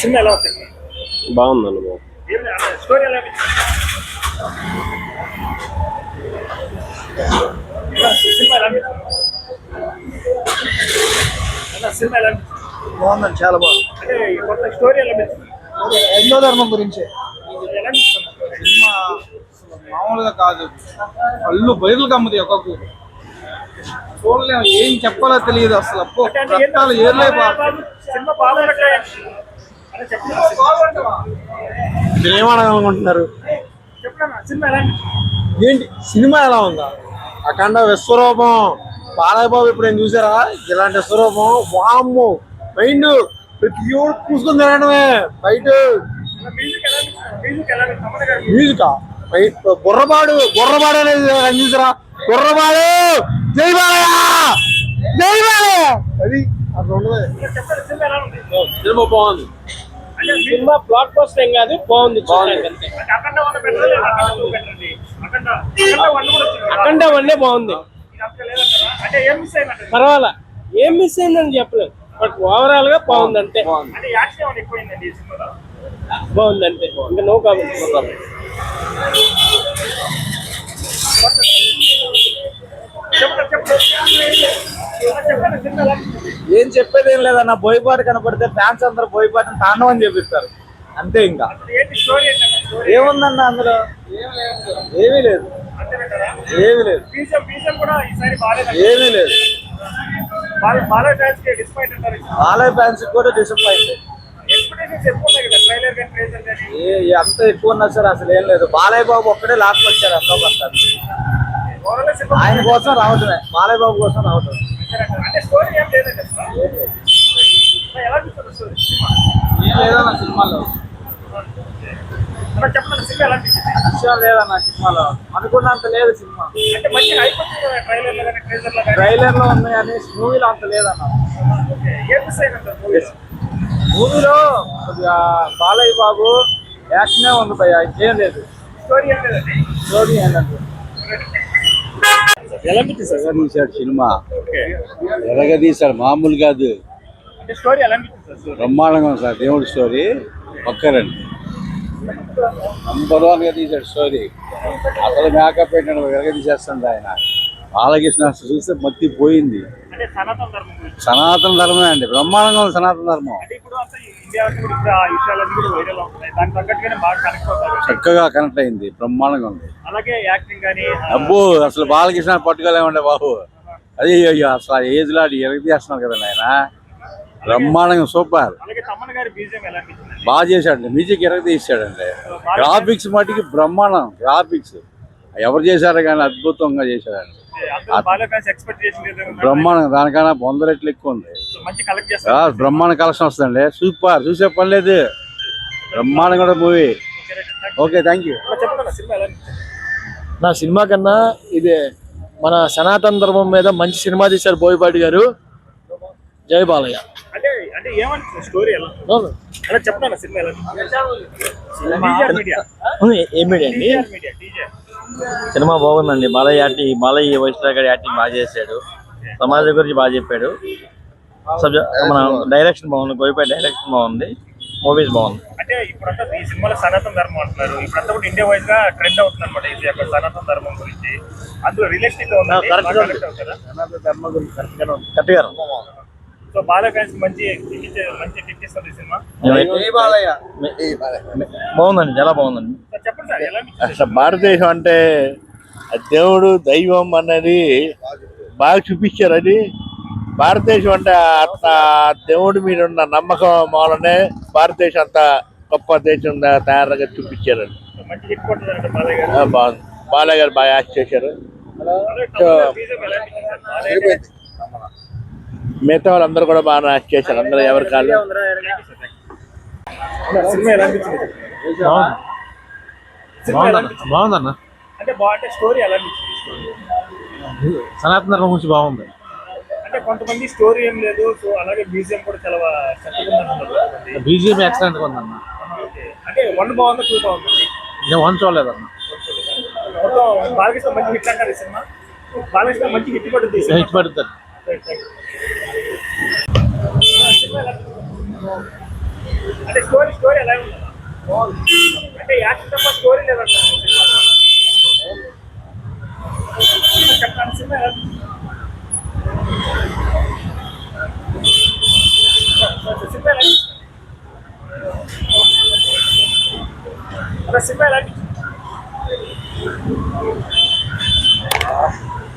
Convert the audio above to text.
Cinema ఎలా వచ్చింది బాగుందండి బాబు. స్టోరీ ఎలా సినిమా సినిమా? బాగుందండి చాలా బాగుంది. అంటే ఈ కొత్త స్టోరీ ఎలా అనిపించింది? హిందూ ధర్మం గురించి? సినిమా? మామూలుగా కాదు. కళ్ళు బయలు కమ్మది ఒక్కొక్క చూడలేము ఏం చెప్పాలో తెలియదు అసలు? రక్తాలు సినిమా చెప్పండి. మీరు ఏమనాలనుకుంటున్నారు ఏంటి? సినిమా ఎలా ఉందా? అఖండ విశ్వరూపం. బాలయ్యబాబు ఇప్పుడు ఏం చూసారా? ఇలాంటి విశ్వరూపం. వామ్ము! మైండ్ ప్రతి ఒడు పూసుకొని తినడమే. బయట. మ్యూజికా? బుర్రపాడు బుర్రపాడు అనేది అందించరా బుర్రబాడు! జై బాలయ్య! జై బాలయ్య! అది అట్లా ఉండదు. సినిమా బాగుంది. సినిమా బ్లాక్ బస్టర్ ఏం కాదు బాగుంది అంటే అఖండ వన్నే బాగుంది. అంటే పర్వాలా ఏం మిస్ అయిందని చెప్పలేదు. బట్ ఓవరాల్గా బాగుంది అంతే. అంటే బాగుంది అంతే. ఇంకా నో కామెంట్ చెప్పండి చెప్పండి చెప్పండి సినిమా ఎలా అనిపించింది? ఏం చెప్పేది ఏం లేదన్న బోయపాటి కనపడితే ఫ్యాన్స్ అందరూ బోయపాటిని తాండవని చెప్పిస్తారు. అంతే ఇంకా. అసలు ఏముందన్న అందులో? ఏమీ లేదు. ఏమీ లేదు. ఏమీ లేదు. బాల బాల ఫ్యాన్స్ బాలయ్య కూడా డిసప్పాయింట్ అంత ఎక్కువ ఉన్నా సార్ అసలు ఏం లేదు. బాలయ్య బాబు ఒక్కడే లాస్ట్ వచ్చారు సినిమా ఆయన కోసం రావటమే బాలయ్య బాబు కోసం స్టోరీ ఏం ఏం లేదన్న సినిమాలో. విషయం లేదన్న సినిమాలో. అనుకున్నంత లేదు సినిమా. ట్రైలర్లో ఉంది కానీ? మూవీలో అంత లేదన్న. ఏం మూవీలో కొద్దిగా బాలయ్య బాబు యాక్షనే ఉంది భయ్య ఇంకేం లేదు. స్టోరీ ఏం స్టోరీ ఏంటంటే ఎలా తీశాడు సినిమా? ఎరగదీశాడు మామూలు కాదు. బ్రహ్మాండంగా ఉంది సార్ దేవుడి స్టోరీ. పక్కరండి నంబర్ వన్గా తీశాడు స్టోరీ. అసలు మేకప్ పెట్టాడు ఎరగదీసేస్తుంది ఆయన. బాలకృష్ణ చూస్తే మత్తి పోయింది. సనాతన ధర్మమే అండి. బ్రహ్మాండంగా ఉంది సనాతన ధర్మం. చక్కగా కనెక్ట్ అయింది. బ్రహ్మాండంగా ఉంది. అలాగే యాక్టింగ్ కానీ అబ్బో అసలు బాలకృష్ణ పట్టుకోలేమండి బాబు. అదే అయ్యో అసలు ఏజ్లో ఎరగదీస్తున్నాడు కదండి ఆయన బ్రహ్మాండంగా సూపర్. బాగా చేశాడండి. మ్యూజిక్ ఎరగ తీసాడండి గ్రాఫిక్స్ మటుకి బ్రహ్మాండం. గ్రాఫిక్స్ ఎవరు చేశారో కానీ అద్భుతంగా చేశాడండి. బ్రహ్మాండం దానికన్నా వంద రెట్లు ఎక్కువ ఉంది. మంచి కలెక్ట్ ఆ, చేస్తారు బ్రహ్మాండ కలెక్షన్ వస్తుందండి. సూపర్. చూసే పని లేదు. బ్రహ్మాండం కూడా మూవీ. ఓకే థ్యాంక్ యూ నా సినిమా కన్నా ఇది మన సనాతన ధర్మం మీద మంచి సినిమా తీశారు బోయపాటి గారు. జై బాలయ్య. సినిమా బాగుందండి. బాలయ్య యాక్టింగ్ బాలయ్య వైష్ణవ్ గారి యాక్టింగ్ బాగా చేశాడు. సమాజం గురించి బాగా చెప్పాడు. సబ్జెక్ట్ మన డైరెక్షన్ బాగుంది బోయపాటి డైరెక్షన్ బాగుంది మూవీస్ బాగుంది. అంటే ఇప్పుడంతా ఈ సినిమాలో సనాతన ధర్మం అంటున్నారు. ఇప్పుడంతా కూడా ఇండియా వైజ్గా ట్రెండ్ అవుతుంది అనమాట ఇది యొక్క సనాతన ధర్మం గురించి. అందులో గా ఉంది. Correct గా. అవుతారా కరెక్ట్గా సో బాల ఫ్యాన్స్ మంచి టికెట్ మంచి ఇస్తుంది సినిమా. బాగుందండి చాలా బాగుందండి. చెప్పండి సార్ ఎలా అనిపించింది అసలు భారతదేశం అంటే దేవుడు దైవం అన్నది బాగా చూపించారు అది. భారతదేశం అంటే అంత దేవుడి మీద ఉన్న నమ్మకం మూలనే భారతదేశం అంత గొప్ప దేశం తయారుగా చూపించారు మంచి హిట్ కొట్టిందంటే బాలయ్య గారు. ఆ, బాగుంది. బాలయ్య గారు బాగా యాక్ట్ చేశారు. మిగతా వాళ్ళందరూ కూడా బాగా యాక్ట్ చేశారు. అందరూ ఎవరి కాళ్ళు? బాగుందన్న. సనాతన ధర్మం గురించి బాగుంది. అంటే కొంతమంది స్టోరీ ఏం లేదు సో అలాగే మ్యూజియం కూడా చాలా చక్కగా ఉందంటున్నారు బీజేపీ ఎక్సలెంట్గా ఉందన్న. అంటే వన్ బాగుందా టూ బాగుంది? నేను వన్ చూడలేదన్న. మొత్తం బాలకృష్ణ మంచి హిట్ అంటారు ఈ సినిమా. బాలకృష్ణ మంచి హిట్ పడుతుంది. హిట్ పడుతుంది? అంటే స్టోరీ స్టోరీ ఎలా ఉంది అంటే యాక్షన్ తప్ప స్టోరీ లేదంట చెప్పండి సినిమా ఎలా ఉంది? సినిమా ఎలా ఉంది? అలా సినిమా ఎలా ఉంది?